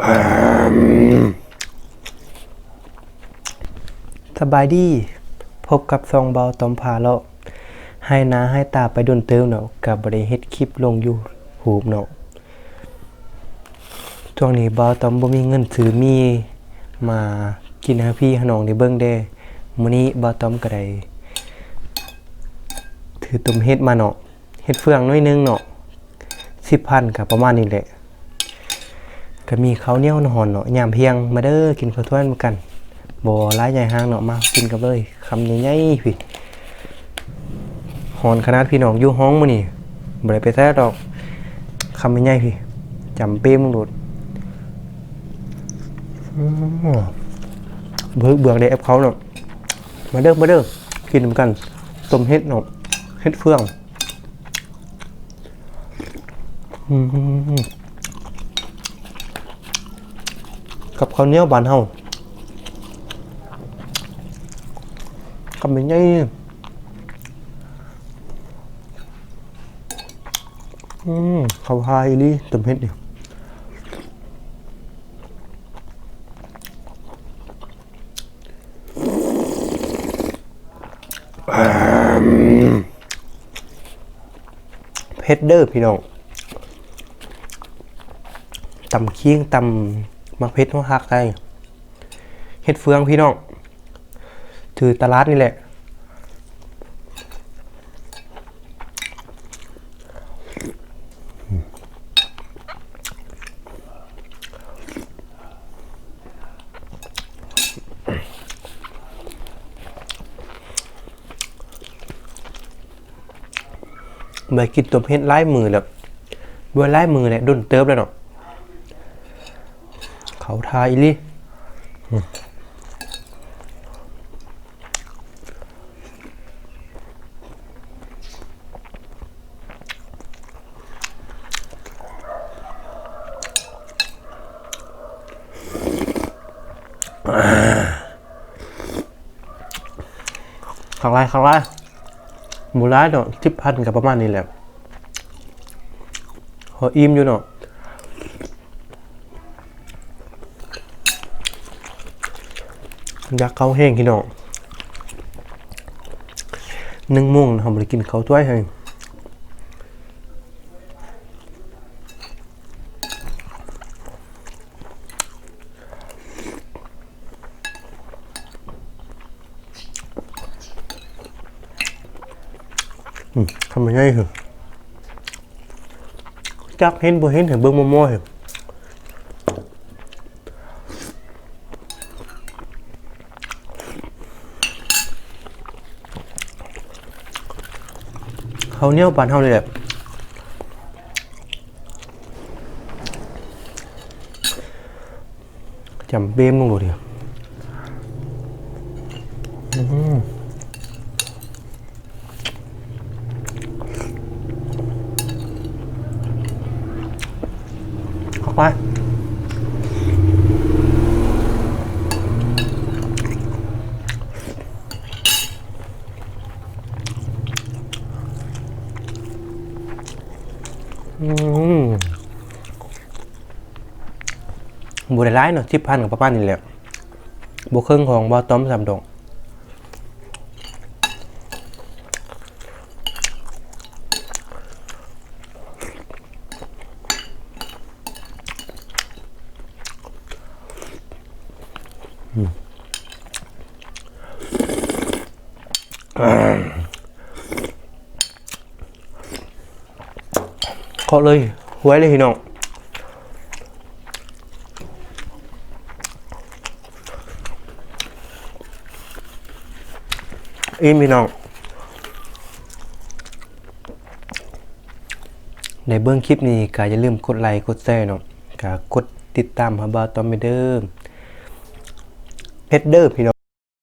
สบายดี พบกับซองเบาตอมพาเลาะให้นาให้ตาไปดนเติมเนาะกับบริเฮ็ดคลิปลงอยู่หูบเนาะช่วงนี้เบาตอมบ่มีเงินซื้อมีมากินให้พี่ให้น้องได้เบิ่งเด้มื้อนี้เบาตอมก็ได้ถือตุ้มเฮ็ดมาเนาะเฮ็ดเฟืองน้อยหนึงเนาะ10,000ก็ประมาณนี้แหละ ก็มีข้าวเหนียวหอนเนาะยามเพียงมาเด้อกินข้าวถ้วยมากันบ่ร้ายใหญ่ห้างเนาะมากินกันเลยคำใหญ่ๆพี่หอนขนาดพี่น้องอยู่ห้องมื้อนี่บ่ได้ไปแท้ดอกคำใหญ่ๆพี่จำเป้มึงโดดอื้อเบิกเบือกได้แอปเขาเนาะมาเด้อมาเด้อกินนกันต้มเฮ็ดเนาะเฮ็ดเฟืองอืม กับข้าวเหนียวบานเฮาคำเป็นไงอืมข้าวพายอีหลีเต็มเฮ็ดดิเผ็ดเด้อพี่น้องตำเคียงตำ มักเพชรหัวหักได้เฮ็ดเฟืองพี่น้องถือตลาดนี่แหละไปกินตัวเพชรไล่มือแล้วด้วยไล่มือเนี่ยดุนเติบแล้วเนาะ เขาทาอีลี่ข้างไรข้างไรหมูร้ายเนาะทิพพันกับประมาณนี้แหละพออิ่มอยู่เนาะ อยากเขาแห้งพี่น้องหนึ่งโมงทำอะไรกินเขาวถ้วยให้ทำยังไงเหรอจักเห็นบ่เห็นเห็นเบิ่งมั่วๆเหรอ เขาเนี้ยวปานเท่าเลยแหละจำเบ้มลงดูดิอื้อหือเข้าไป บัวได้ร้ายเนาะทิพพันกับป้าป้านี่แหละบัวเครื่องของบอต้อมสามดอกอืม เคาะเลยหวยเลยพี่น้องอีพี่น้องในเบื้องคลิปนี้ก็อย่าลืมกดไลค์กดแชร์เนาะก็กดติดตามหาบบาตอมไปเด้อเพชรเด้อพี่น้อง